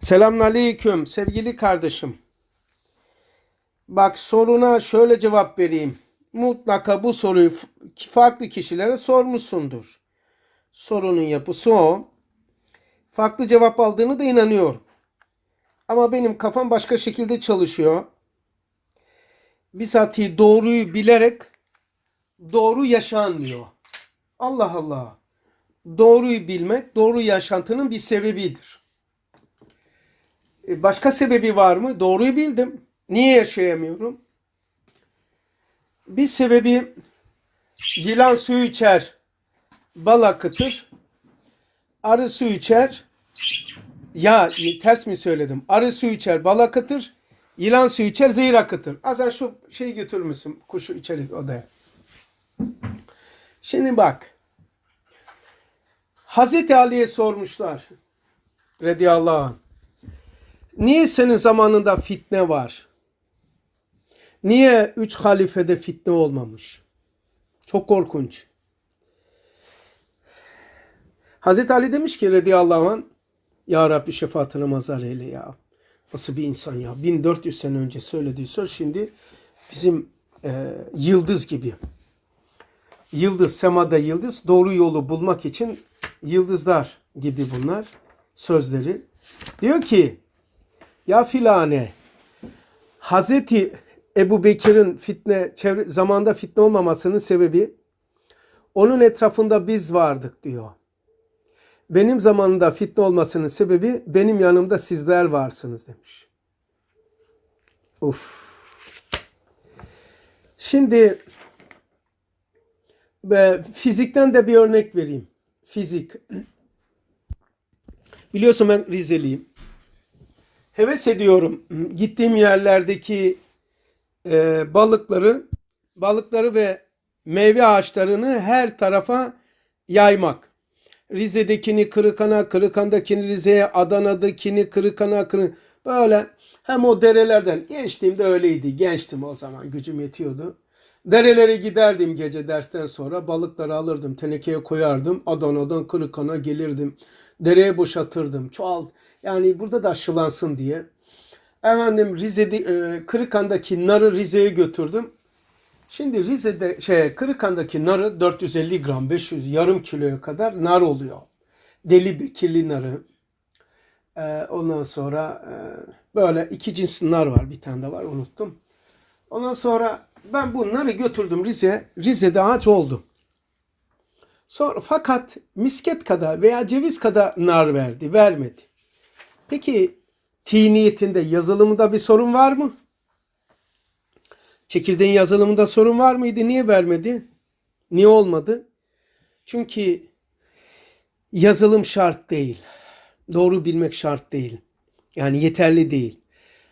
Selamünaleyküm sevgili kardeşim. Bak soruna şöyle cevap vereyim. Mutlaka bu soruyu farklı kişilere sormuşsundur. Sorunun yapısı o. Farklı cevap aldığını da inanıyorum. Ama benim kafam başka şekilde çalışıyor. Bizatihi doğruyu bilerek doğru yaşan diyor. Allah Allah. Doğruyu bilmek doğru yaşantının bir sebebidir. E, Başka sebebi var mı? Doğruyu bildim. Niye yaşayamıyorum? Bir sebebi yılan suyu içer, bal akıtır. Arı su içer. Ya ters mi söyledim? Arı su içer, bal akıtır. Yılan su içer, zehir akıtır. Azan şu şeyi götürür? Kuşu içeri odaya. Şimdi bak. Hazreti Ali'ye sormuşlar. Radiyallahu anh. Niye senin zamanında fitne var? Niye üç halifede fitne olmamış? Çok korkunç. Hazreti Ali demiş ki radıyallahu anh Ya Rabbi şefaatine mazhar eyle ya. Nasıl bir insan ya. 1400 sene önce söylediği söz şimdi bizim e, yıldız gibi. Yıldız, semada yıldız. Doğru yolu bulmak için yıldızlar gibi bunlar sözleri. Diyor ki ya filane Hazreti Ebu Bekir'in fitne çevre, zamanda fitne olmamasının sebebi onun etrafında biz vardık diyor. Benim zamanında fitne olmasının sebebi benim yanımda sizler varsınız demiş. Uf. Şimdi ve fizikten de bir örnek vereyim. Fizik. Biliyorsun ben Rizeliyim. Heves ediyorum gittiğim yerlerdeki e, balıkları, balıkları ve meyve ağaçlarını her tarafa yaymak. Rize'dekini Kırıkan'a, Kırıkan'dakini Rize'ye, Adana'dakini Kırıkan'a, Kırı... böyle hem o derelerden gençliğimde öyleydi. Gençtim o zaman gücüm yetiyordu. Derelere giderdim gece dersten sonra balıkları alırdım tenekeye koyardım Adana'dan Kırıkan'a gelirdim. Dereye boşaltırdım. Çoğal yani burada da aşılansın diye. Efendim Rize'de e, Kırıkan'daki narı Rize'ye götürdüm. Şimdi Rize'de şey Kırıkan'daki narı 450 gram 500 yarım kiloya kadar nar oluyor. Deli bekirli narı. E, ondan sonra e, böyle iki cins nar var. Bir tane de var unuttum. Ondan sonra ben bunları götürdüm Rize. Rize'de ağaç oldu. Sonra fakat misket kadar veya ceviz kadar nar verdi, vermedi. Peki tiniyetinde yazılımında bir sorun var mı? Çekirdeğin yazılımında sorun var mıydı? Niye vermedi? Niye olmadı? Çünkü yazılım şart değil. Doğru bilmek şart değil. Yani yeterli değil.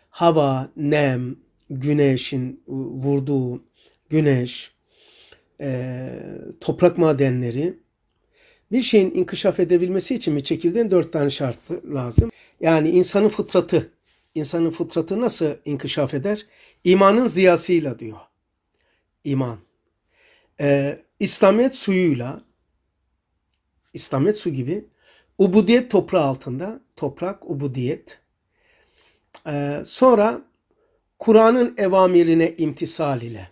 Hava, nem, güneşin vurduğu güneş, toprak madenleri bir şeyin inkişaf edebilmesi için bir çekirdeğin dört tane şartı lazım. Yani insanın fıtratı, insanın fıtratı nasıl inkişaf eder? İmanın ziyasıyla diyor. İman. Ee, İslamiyet suyuyla, İslamiyet su gibi ubudiyet toprağı altında, toprak ubudiyet. Ee, sonra Kur'an'ın evamirine imtisal ile.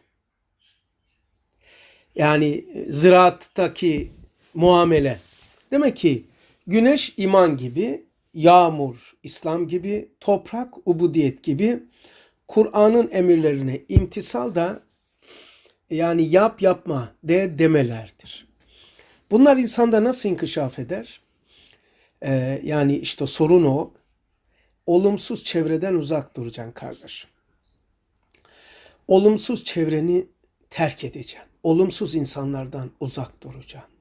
Yani ziraattaki muamele. Demek ki güneş iman gibi, yağmur İslam gibi, toprak ubudiyet gibi Kur'an'ın emirlerine imtisal da yani yap yapma de demelerdir. Bunlar insanda nasıl inkişaf eder? Ee, yani işte sorun o. Olumsuz çevreden uzak duracaksın kardeşim. Olumsuz çevreni terk edeceksin. Olumsuz insanlardan uzak duracaksın.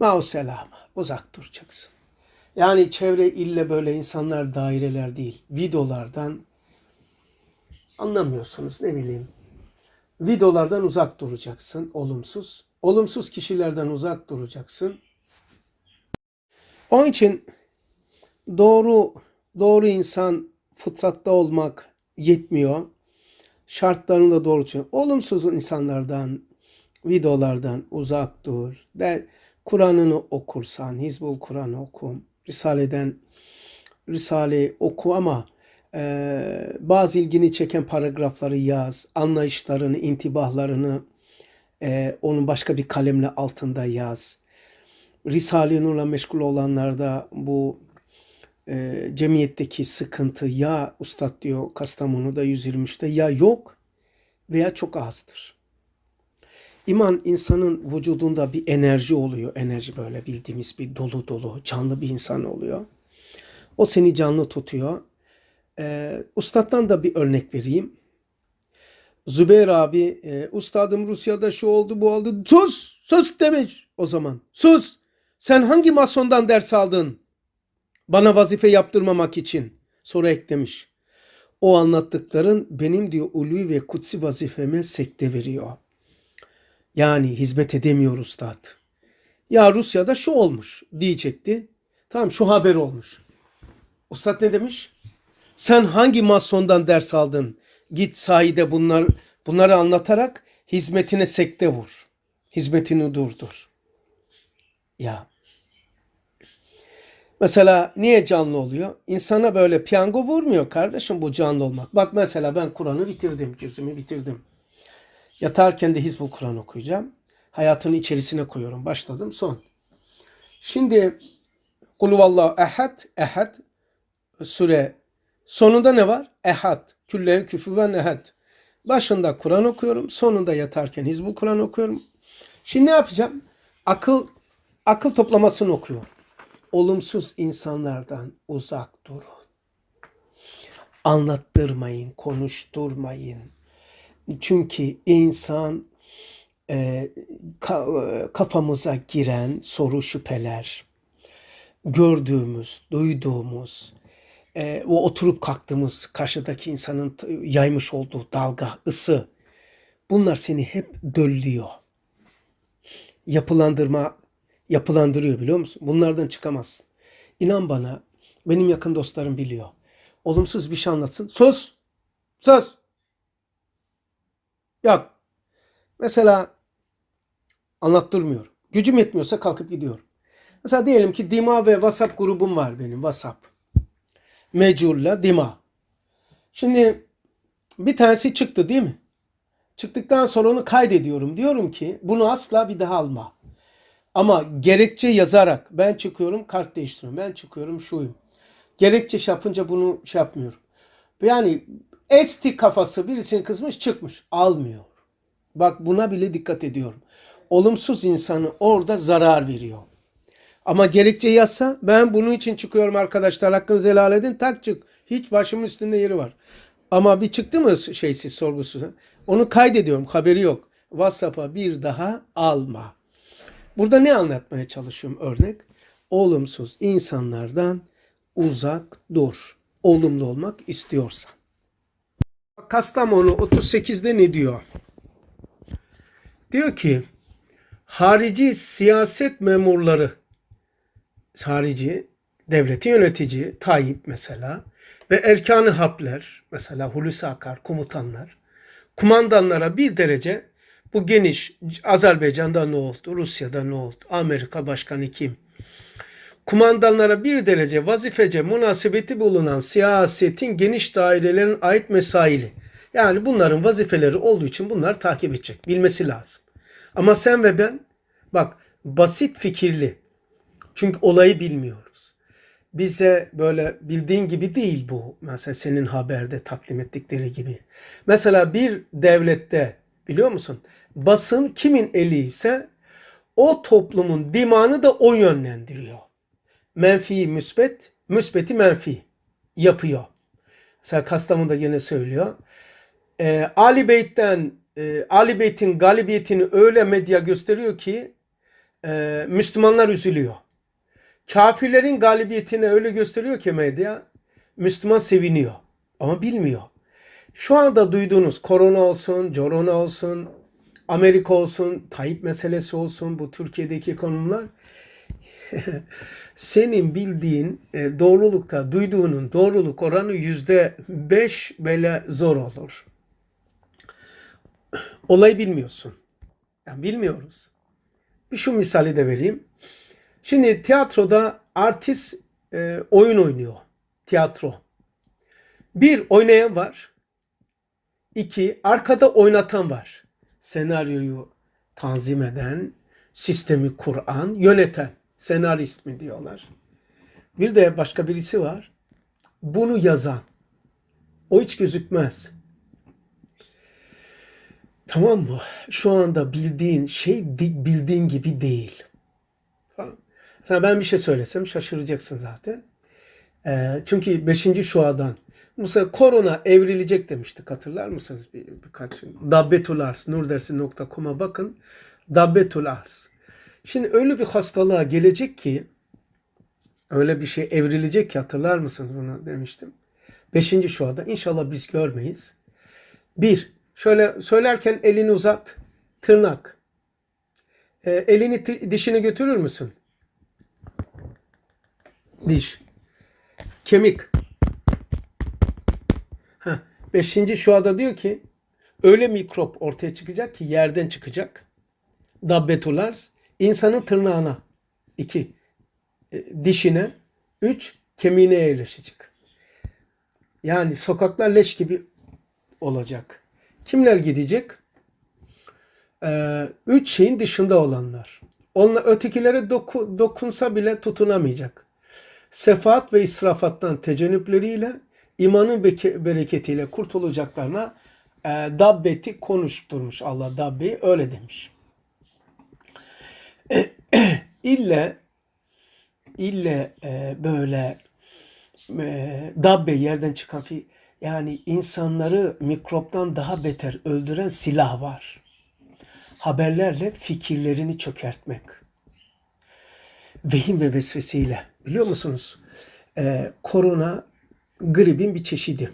Mauselama uzak duracaksın. Yani çevre ille böyle insanlar daireler değil. Videolardan anlamıyorsunuz ne bileyim. Videolardan uzak duracaksın olumsuz. Olumsuz kişilerden uzak duracaksın. Onun için doğru doğru insan fıtratta olmak yetmiyor. Şartlarını da doğru için. Olumsuz insanlardan, videolardan uzak dur. Der, Kur'an'ını okursan, Hizbul Kur'an okum. Risale'den Risale'yi oku ama e, bazı ilgini çeken paragrafları yaz, anlayışlarını, intibahlarını e, onun başka bir kalemle altında yaz. Risale-i Nur'la meşgul olanlarda bu e, cemiyetteki sıkıntı ya Ustad diyor Kastamonu'da 123'te ya yok veya çok azdır. İman insanın vücudunda bir enerji oluyor. Enerji böyle bildiğimiz bir dolu dolu canlı bir insan oluyor. O seni canlı tutuyor. Ee, Ustad'dan da bir örnek vereyim. Zübeyir abi e, ustadım Rusya'da şu oldu bu oldu. Sus! Sus demiş o zaman. Sus! Sen hangi masondan ders aldın? Bana vazife yaptırmamak için. Sonra eklemiş. O anlattıkların benim diyor ulvi ve kutsi vazifeme sekte veriyor. Yani hizmet edemiyor ustad. Ya Rusya'da şu olmuş diyecekti. Tamam şu haber olmuş. Ustad ne demiş? Sen hangi masondan ders aldın? Git sahide bunlar bunları anlatarak hizmetine sekte vur. Hizmetini durdur. Ya. Mesela niye canlı oluyor? İnsana böyle piyango vurmuyor kardeşim bu canlı olmak. Bak mesela ben Kur'an'ı bitirdim, cüzümü bitirdim. Yatarken de Hizbul Kur'an okuyacağım. Hayatın içerisine koyuyorum. Başladım son. Şimdi Kulüvallahu ehad, ehad süre sonunda ne var? Ehad. Külleyen küfüven ehad. Başında Kur'an okuyorum. Sonunda yatarken Hizbul Kur'an okuyorum. Şimdi ne yapacağım? Akıl akıl toplamasını okuyorum. Olumsuz insanlardan uzak durun. Anlattırmayın, konuşturmayın. Çünkü insan e, ka- kafamıza giren soru şüpheler, gördüğümüz, duyduğumuz, e, o oturup kalktığımız karşıdaki insanın yaymış olduğu dalga, ısı, bunlar seni hep döllüyor. Yapılandırma, yapılandırıyor biliyor musun? Bunlardan çıkamazsın. İnan bana, benim yakın dostlarım biliyor. Olumsuz bir şey anlatsın. Sus! Sus! Yok. Mesela anlattırmıyorum. Gücüm yetmiyorsa kalkıp gidiyorum. Mesela diyelim ki Dima ve WhatsApp grubum var benim WhatsApp. Mecur'la Dima. Şimdi bir tanesi çıktı değil mi? Çıktıktan sonra onu kaydediyorum. Diyorum ki bunu asla bir daha alma. Ama gerekçe yazarak ben çıkıyorum kart değiştiriyorum. Ben çıkıyorum şuyum. Gerekçe şey yapınca bunu şey yapmıyorum. Yani esti kafası birisinin kızmış çıkmış. Almıyor. Bak buna bile dikkat ediyorum. Olumsuz insanı orada zarar veriyor. Ama gerekçe yazsa ben bunun için çıkıyorum arkadaşlar hakkınızı helal edin tak çık. Hiç başımın üstünde yeri var. Ama bir çıktı mı şeysiz sorgusuz onu kaydediyorum haberi yok. WhatsApp'a bir daha alma. Burada ne anlatmaya çalışıyorum örnek? Olumsuz insanlardan uzak dur. Olumlu olmak istiyorsan. Kastamonu 38'de ne diyor? Diyor ki harici siyaset memurları harici devleti yönetici Tayyip mesela ve erkanı hapler mesela Hulusi Akar komutanlar kumandanlara bir derece bu geniş Azerbaycan'da ne oldu, Rusya'da ne oldu, Amerika başkanı kim? Kumandanlara bir derece vazifece münasebeti bulunan siyasetin geniş dairelerin ait mesaili. Yani bunların vazifeleri olduğu için bunlar takip edecek. Bilmesi lazım. Ama sen ve ben bak basit fikirli. Çünkü olayı bilmiyoruz. Bize böyle bildiğin gibi değil bu. Mesela senin haberde takdim ettikleri gibi. Mesela bir devlette biliyor musun? Basın kimin eli ise o toplumun dimağını da o yönlendiriyor. Menfi müsbet, müsbeti menfi yapıyor. Mesela Kastamonu'da yine söylüyor. Ee, Ali Beyt'ten e, Ali Beyt'in galibiyetini öyle medya gösteriyor ki e, Müslümanlar üzülüyor. Kafirlerin galibiyetini öyle gösteriyor ki medya Müslüman seviniyor ama bilmiyor. Şu anda duyduğunuz korona olsun, corona olsun, Amerika olsun, Tayyip meselesi olsun, bu Türkiye'deki konular senin bildiğin e, doğrulukta duyduğunun doğruluk oranı yüzde beş böyle zor olur. Olayı bilmiyorsun. Yani bilmiyoruz. Bir şu misali de vereyim. Şimdi tiyatroda artist e, oyun oynuyor. tiyatro. Bir, oynayan var. İki, arkada oynatan var. Senaryoyu tanzim eden, sistemi kuran, yöneten. Senarist mi diyorlar. Bir de başka birisi var. Bunu yazan. O hiç gözükmez. Tamam mı? Şu anda bildiğin şey di- bildiğin gibi değil. Tamam. Sana ben bir şey söylesem şaşıracaksın zaten. Ee, çünkü 5. şuadan Mesela korona evrilecek demiştik hatırlar mısınız? Bir, birkaç Dabbetul Ars, nurdersi.com'a bakın. Dabbetul Ars. Şimdi öyle bir hastalığa gelecek ki öyle bir şey evrilecek ki hatırlar mısınız bunu demiştim. Beşinci şuada inşallah biz görmeyiz. Bir, şöyle söylerken elini uzat. Tırnak. Ee, elini dişine götürür müsün? Diş. Kemik. Heh, beşinci şuada diyor ki öyle mikrop ortaya çıkacak ki yerden çıkacak. Dabbetulars insanın tırnağına. iki e, dişine. Üç kemiğine yerleşecek. Yani sokaklar leş gibi olacak. Kimler gidecek? Ee, üç şeyin dışında olanlar. Onlar ötekilere doku- dokunsa bile tutunamayacak. Sefaat ve israfattan tecenüpleriyle imanın bereketiyle kurtulacaklarına e, Dabbet'i konuşturmuş Allah Dabbe'yi öyle demiş. ille ille e, böyle e, Dabbe yerden çıkan fi yani insanları mikroptan daha beter öldüren silah var. Haberlerle fikirlerini çökertmek. Vehim ve vesveseyle. Biliyor musunuz? E, korona gripin bir çeşidi.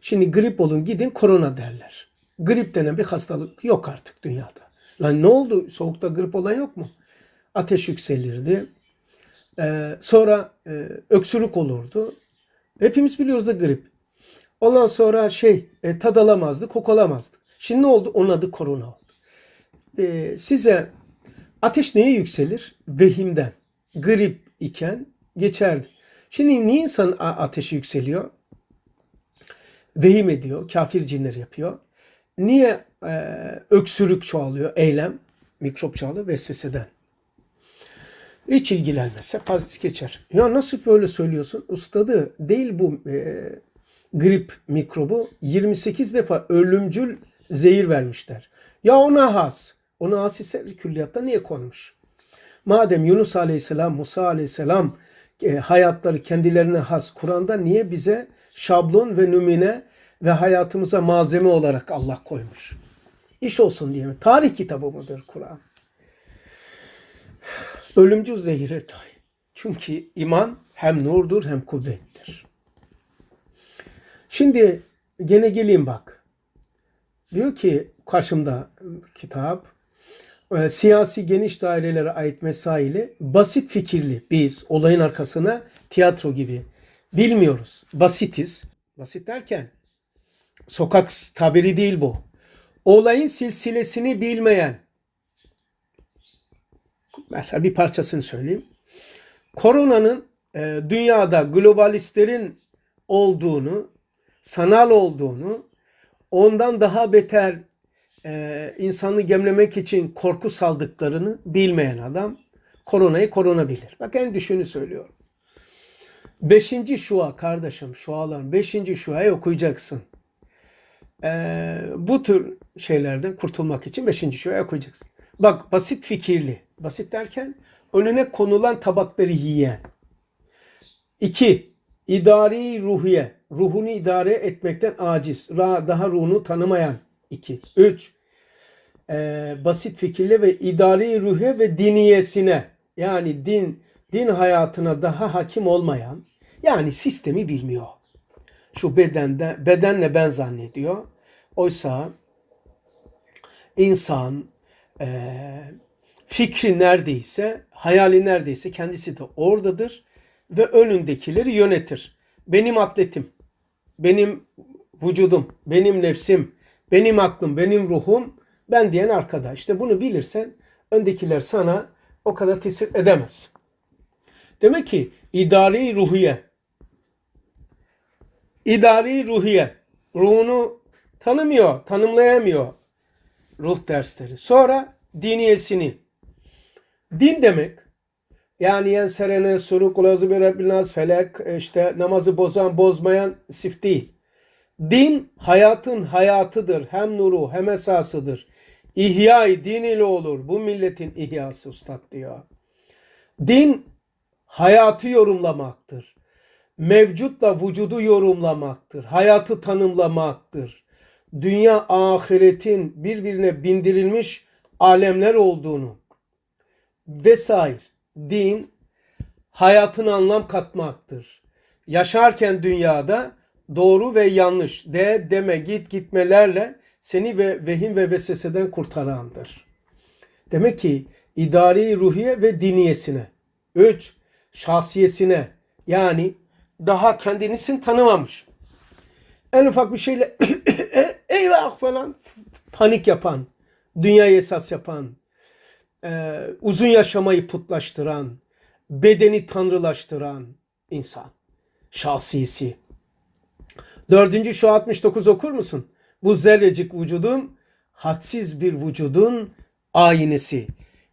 Şimdi grip olun gidin korona derler. Grip denen bir hastalık yok artık dünyada. Lan ne oldu? Soğukta grip olan yok mu? Ateş yükselirdi. Ee, sonra e, öksürük olurdu. Hepimiz biliyoruz da grip. Ondan sonra şey e, tad alamazdı, koku alamazdı. Şimdi ne oldu? Onun adı korona oldu. Ee, size ateş neye yükselir? Vehimden. Grip iken geçerdi. Şimdi niye insan ateşi yükseliyor? Vehim ediyor, kafir cinler yapıyor. Niye e, öksürük çoğalıyor, eylem, mikrop çoğalıyor vesveseden. Hiç ilgilenmezse pas geçer. Ya nasıl böyle söylüyorsun? Ustadı değil bu e, grip mikrobu 28 defa ölümcül zehir vermişler. Ya ona has. Ona has ise külliyatta niye konmuş? Madem Yunus Aleyhisselam, Musa Aleyhisselam e, hayatları kendilerine has Kur'an'da niye bize şablon ve numune ve hayatımıza malzeme olarak Allah koymuş? İş olsun diye mi? Tarih kitabı mıdır Kur'an? Ölümcül zehire dahi. Çünkü iman hem nurdur hem kuvvettir. Şimdi gene geleyim bak. Diyor ki karşımda kitap e, siyasi geniş dairelere ait mesaili basit fikirli biz olayın arkasına tiyatro gibi bilmiyoruz. Basitiz. Basit derken sokak tabiri değil bu. Olayın silsilesini bilmeyen mesela bir parçasını söyleyeyim. Koronanın e, dünyada globalistlerin olduğunu, sanal olduğunu, ondan daha beter e, insanı gemlemek için korku saldıklarını bilmeyen adam koronayı korona bilir. Bak en düşünü söylüyorum. Beşinci şua kardeşim, şuaların beşinci şuayı okuyacaksın. E, bu tür şeylerden kurtulmak için beşinci şuayı okuyacaksın. Bak basit fikirli. Basit derken önüne konulan tabakları yiyen. İki, idari ruhiye. Ruhunu idare etmekten aciz. Daha ruhunu tanımayan. İki. Üç, e, basit fikirli ve idari ruhiye ve diniyesine. Yani din din hayatına daha hakim olmayan. Yani sistemi bilmiyor. Şu bedende, bedenle ben zannediyor. Oysa insan eee fikri neredeyse, hayali neredeyse kendisi de oradadır ve önündekileri yönetir. Benim atletim, benim vücudum, benim nefsim, benim aklım, benim ruhum, ben diyen arkada. İşte bunu bilirsen öndekiler sana o kadar tesir edemez. Demek ki idari ruhiye İdari ruhiye. Ruhunu tanımıyor, tanımlayamıyor ruh dersleri. Sonra diniyesini. Din demek yani yen serene suru kulazu bir Rabbil felek işte namazı bozan bozmayan sif değil. Din hayatın hayatıdır. Hem nuru hem esasıdır. İhya-i din ile olur. Bu milletin ihyası ustad diyor. Din hayatı yorumlamaktır. Mevcutla vücudu yorumlamaktır. Hayatı tanımlamaktır. Dünya ahiretin birbirine bindirilmiş alemler olduğunu vesaire. Din hayatına anlam katmaktır. Yaşarken dünyada doğru ve yanlış de deme git gitmelerle seni ve vehim ve vesveseden kurtarandır. Demek ki idari ruhiye ve diniyesine. Üç, şahsiyesine yani daha kendisini tanımamış. En ufak bir şeyle eyvah falan panik yapan, dünyayı esas yapan, e, uzun yaşamayı putlaştıran, bedeni tanrılaştıran insan. Şahsiyesi. Dördüncü şu 69 okur musun? Bu zerrecik vücudun hadsiz bir vücudun aynesi.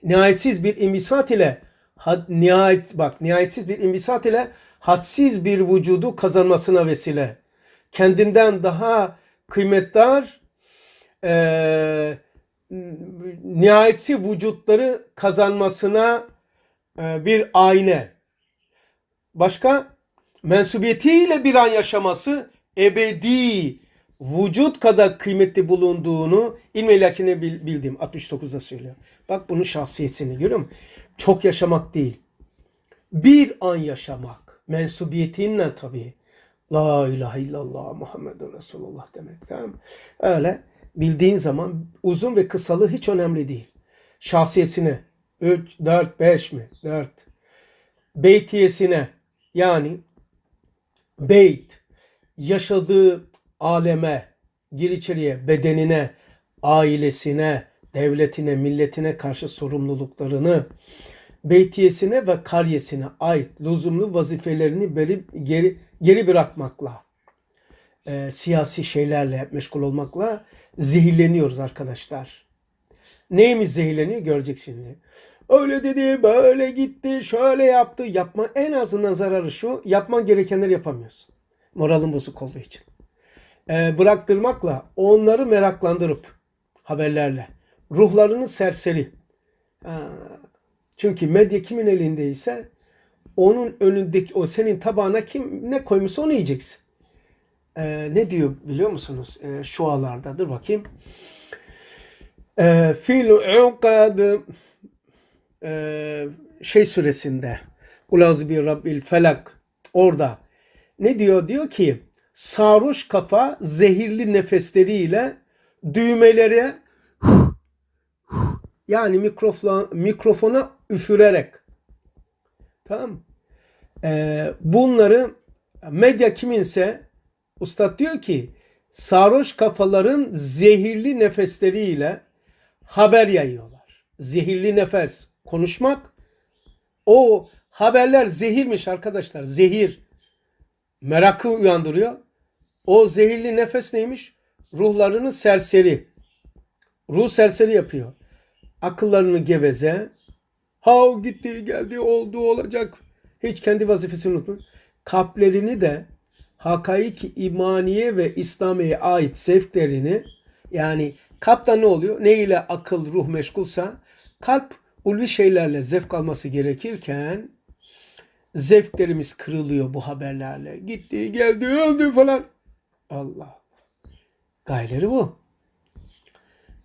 Nihayetsiz bir imbisat ile had, nihayet bak nihayetsiz bir imbisat ile hadsiz bir vücudu kazanmasına vesile. Kendinden daha kıymetdar e, nihayetsiz vücutları kazanmasına e, bir ayna. Başka mensubiyetiyle bir an yaşaması ebedi vücut kadar kıymetli bulunduğunu ilmi ilakine bildim. 69'da söylüyor. Bak bunun şahsiyetini görüyor musun? Çok yaşamak değil. Bir an yaşamak. Mensubiyetinle tabii. La ilahe illallah Muhammedun Resulullah demek. Tamam Öyle bildiğin zaman uzun ve kısalığı hiç önemli değil. Şahsiyesine 3, 4, 5 mi? 4. Beytiyesine yani beyt yaşadığı aleme, gir içeriye, bedenine, ailesine, devletine, milletine karşı sorumluluklarını, beytiyesine ve kariyesine ait lüzumlu vazifelerini beri, geri, geri bırakmakla, e, siyasi şeylerle meşgul olmakla zehirleniyoruz arkadaşlar. Neyimiz zehirleniyor görecek şimdi. Öyle dedi, böyle gitti, şöyle yaptı. Yapma en azından zararı şu. Yapman gerekenleri yapamıyorsun. Moralin bozuk olduğu için. Ee, bıraktırmakla onları meraklandırıp haberlerle ruhlarını serseri. Ha, çünkü medya kimin elindeyse onun önündeki o senin tabağına kim ne koymuşsa onu yiyeceksin. Ee, ne diyor biliyor musunuz? Ee, şualarda dur bakayım. Ee, fil ukad e, şey suresinde Kulazı bir Rabbil felak orada ne diyor? Diyor ki sarhoş kafa zehirli nefesleriyle düğmeleri yani mikrofona, mikrofona üfürerek tamam ee, bunları medya kiminse ustad diyor ki sarhoş kafaların zehirli nefesleriyle haber yayıyorlar. Zehirli nefes konuşmak o haberler zehirmiş arkadaşlar zehir merakı uyandırıyor. O zehirli nefes neymiş? Ruhlarını serseri. Ruh serseri yapıyor. Akıllarını geveze. Ha gitti geldi oldu olacak. Hiç kendi vazifesini unutmuyor. Kalplerini de hakaik imaniye ve İslamiye ait zevklerini yani kalpta ne oluyor? Ne ile akıl ruh meşgulsa kalp ulvi şeylerle zevk alması gerekirken zevklerimiz kırılıyor bu haberlerle. Gitti, geldi, öldü falan. Allah. Gayeleri bu.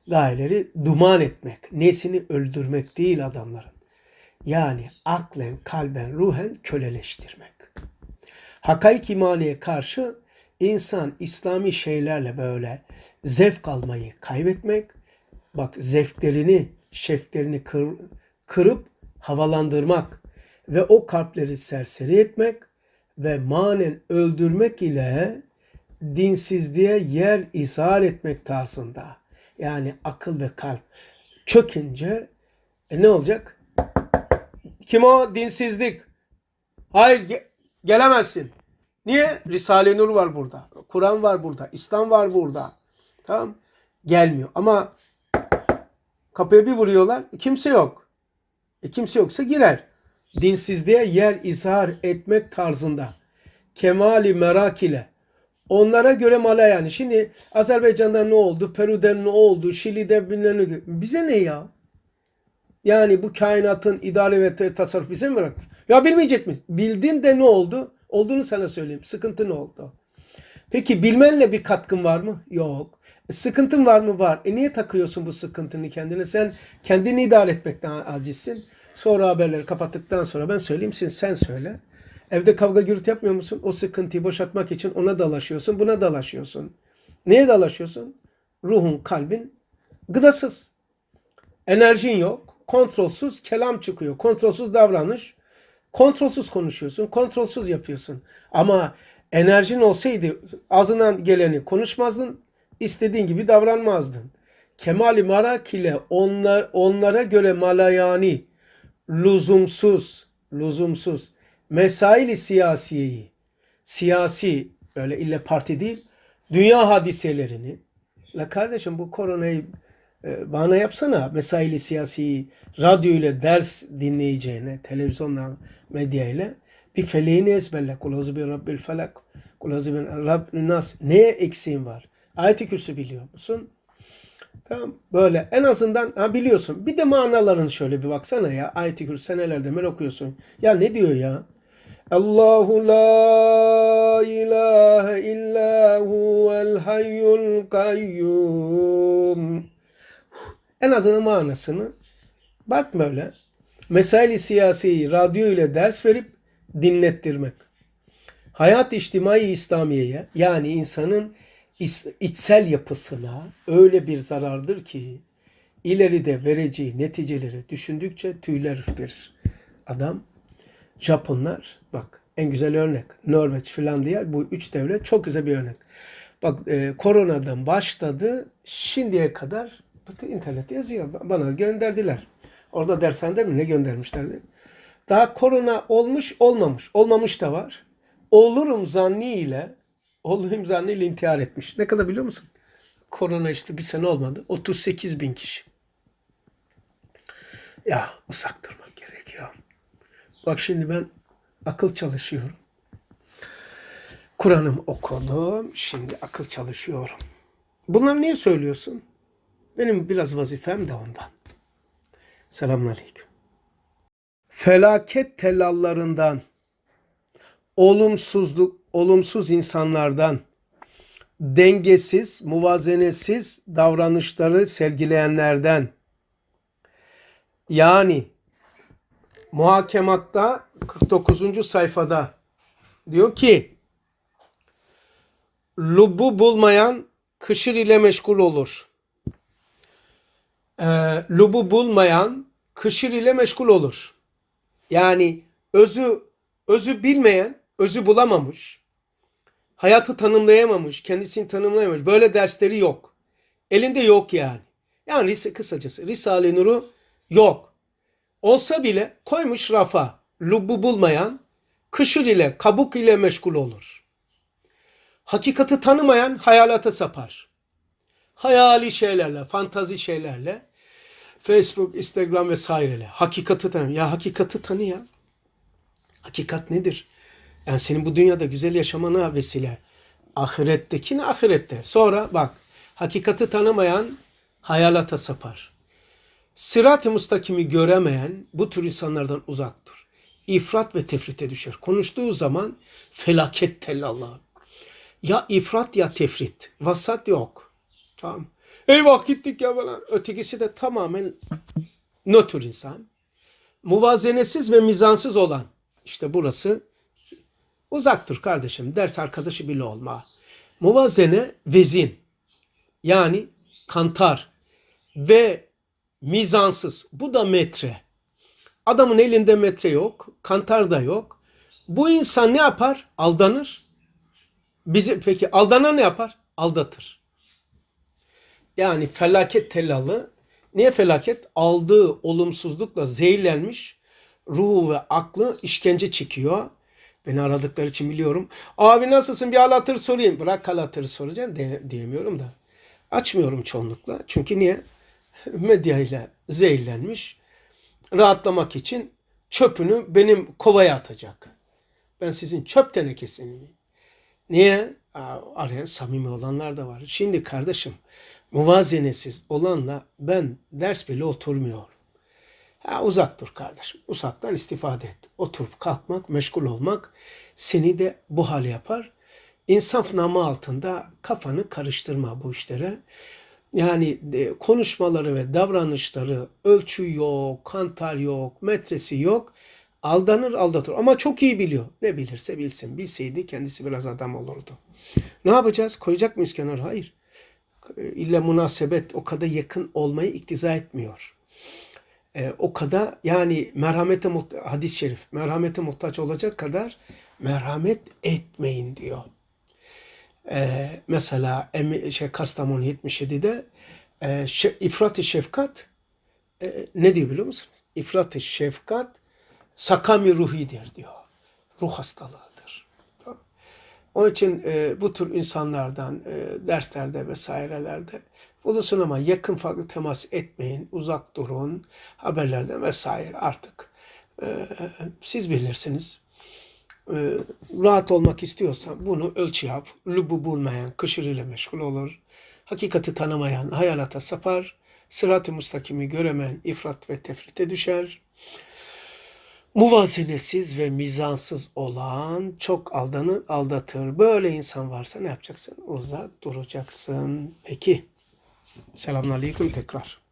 Gayeleri duman etmek, nesini öldürmek değil adamların. Yani aklen, kalben, ruhen köleleştirmek. Hakaik imaniye karşı insan İslami şeylerle böyle zevk almayı kaybetmek, bak zevklerini, şeflerini kır, kırıp havalandırmak ve o kalpleri serseri etmek ve manen öldürmek ile dinsizliğe yer izhar etmek tarzında. Yani akıl ve kalp çökünce e ne olacak? Kim o? Dinsizlik. Hayır ge- gelemezsin. Niye? Risale-i Nur var burada. Kur'an var burada. İslam var burada. Tamam. Gelmiyor. Ama kapıya bir vuruyorlar. Kimse yok. E kimse yoksa girer. Dinsizliğe yer izhar etmek tarzında. Kemali merak ile. Onlara göre mala yani. Şimdi Azerbaycan'da ne oldu? Peru'da ne oldu? Şili'de bilmem ne. Bize ne ya? Yani bu kainatın idare ve tasarruf bize mi bırakmış? Ya bilmeyecek mi? Bildin de ne oldu? Olduğunu sana söyleyeyim. Sıkıntı ne oldu? Peki bilmenle bir katkın var mı? Yok. E, sıkıntın var mı? Var. E niye takıyorsun bu sıkıntını kendine? Sen kendini idare etmekten acizsin. Sonra haberleri kapattıktan sonra ben söyleyeyim sen, sen söyle. Evde kavga gürültü yapmıyor musun? O sıkıntıyı boşaltmak için ona dalaşıyorsun, buna dalaşıyorsun. Neye dalaşıyorsun? Ruhun, kalbin gıdasız. Enerjin yok. Kontrolsüz kelam çıkıyor. Kontrolsüz davranış. Kontrolsüz konuşuyorsun. Kontrolsüz yapıyorsun. Ama enerjin olsaydı ağzından geleni konuşmazdın. istediğin gibi davranmazdın. Kemali marak ile onlar, onlara göre malayani, lüzumsuz, lüzumsuz, mesaili siyasiyeyi, siyasi, öyle ille parti değil, dünya hadiselerini, la kardeşim bu koronayı bana yapsana mesaili siyasi radyo ile ders dinleyeceğine televizyonla medya ile bir feleğini ezberle. Kul bir rabbil felak. Kul bir rabbin nas. Neye eksiğin var? Ayet-i Kürsü biliyor musun? Tamam böyle en azından ha biliyorsun. Bir de manalarını şöyle bir baksana ya. Ayet-i Kürsü senelerde mel okuyorsun. Ya ne diyor ya? Allahu la ilahe illa huvel hayyul kayyum. En azından manasını bak böyle. Mesail-i siyasi radyo ile ders verip dinlettirmek. Hayat içtimai İslamiye'ye yani insanın içsel yapısına öyle bir zarardır ki ileride vereceği neticeleri düşündükçe tüyler ürperir. Adam Japonlar bak en güzel örnek Norveç, Finlandiya bu üç devlet çok güzel bir örnek. Bak e, koronadan başladı şimdiye kadar bütün internette yazıyor. Bana gönderdiler. Orada dershanede mi ne göndermişlerdi? Daha korona olmuş olmamış. Olmamış da var. Olurum zanniyle olurum zanniyle intihar etmiş. Ne kadar biliyor musun? Korona işte bir sene olmadı. 38 bin kişi. Ya uzak durmak gerekiyor. Bak şimdi ben akıl çalışıyorum. Kur'an'ım okudum. Şimdi akıl çalışıyorum. Bunları niye söylüyorsun? Benim biraz vazifem de ondan. Selamun Aleyküm. Felaket tellallarından, olumsuzluk, olumsuz insanlardan, dengesiz, muvazenesiz davranışları sergileyenlerden, yani muhakematta 49. sayfada diyor ki lubu bulmayan kışır ile meşgul olur e, lubu bulmayan kışır ile meşgul olur. Yani özü özü bilmeyen, özü bulamamış, hayatı tanımlayamamış, kendisini tanımlayamamış. Böyle dersleri yok. Elinde yok yani. Yani kısacası Risale-i Nur'u yok. Olsa bile koymuş rafa. Lubu bulmayan kışır ile, kabuk ile meşgul olur. Hakikati tanımayan hayalata sapar hayali şeylerle, fantazi şeylerle Facebook, Instagram vesaireyle hakikati tanı. Ya hakikati tanı ya. Hakikat nedir? Yani senin bu dünyada güzel yaşamana vesile. Ahiretteki ne ahirette. Sonra bak hakikati tanımayan hayalata sapar. Sırat-ı mustakimi göremeyen bu tür insanlardan uzak dur. İfrat ve tefrite düşer. Konuştuğu zaman felaket tellallah. Ya ifrat ya tefrit. Vasat yok. Tamam. Eyvah gittik ya falan. Ötekisi de tamamen nötr insan. Muvazenesiz ve mizansız olan. İşte burası uzaktır kardeşim. Ders arkadaşı bile olma. Muvazene vezin. Yani kantar ve mizansız. Bu da metre. Adamın elinde metre yok, kantar da yok. Bu insan ne yapar? Aldanır. Bizi peki aldanan ne yapar? Aldatır. Yani felaket tellalı. Niye felaket? Aldığı olumsuzlukla zehirlenmiş ruhu ve aklı işkence çekiyor. Beni aradıkları için biliyorum. Abi nasılsın bir hal hatır sorayım. Bırak hal hatır soracaksın de, diyemiyorum da. Açmıyorum çoğunlukla. Çünkü niye? Medyayla zehirlenmiş. Rahatlamak için çöpünü benim kovaya atacak. Ben sizin çöp tenekesini? Niye? Arayan samimi olanlar da var. Şimdi kardeşim muvazenesiz olanla ben ders bile oturmuyorum. Ha, uzak dur kardeşim. Uzaktan istifade et. Oturup kalkmak, meşgul olmak seni de bu hale yapar. İnsaf namı altında kafanı karıştırma bu işlere. Yani e, konuşmaları ve davranışları ölçü yok, kantar yok, metresi yok. Aldanır aldatır ama çok iyi biliyor. Ne bilirse bilsin. Bilseydi kendisi biraz adam olurdu. Ne yapacağız? Koyacak mıyız kenara? Hayır. İlla münasebet o kadar yakın olmayı iktiza etmiyor. Ee, o kadar yani merhamete hadis-i şerif merhamete muhtaç olacak kadar merhamet etmeyin diyor. Ee, mesela şey, Kastamonu 77'de e, şe- ifrat-ı şefkat e, ne diyor biliyor musunuz? İfrat-ı şefkat sakami ruhidir diyor. Ruh hastalığıdır. Onun için e, bu tür insanlardan e, derslerde vesairelerde bulunsun ama yakın farklı temas etmeyin, uzak durun, haberlerden vesaire artık. E, siz bilirsiniz. E, rahat olmak istiyorsan bunu ölçü yap. Lübü bulmayan kışır ile meşgul olur. Hakikati tanımayan hayalata sapar. Sırat-ı müstakimi göremeyen ifrat ve tefrite düşer. Muvazenesiz ve mizansız olan çok aldanır, aldatır. Böyle insan varsa ne yapacaksın? Uzak duracaksın. Peki. Selamünaleyküm tekrar.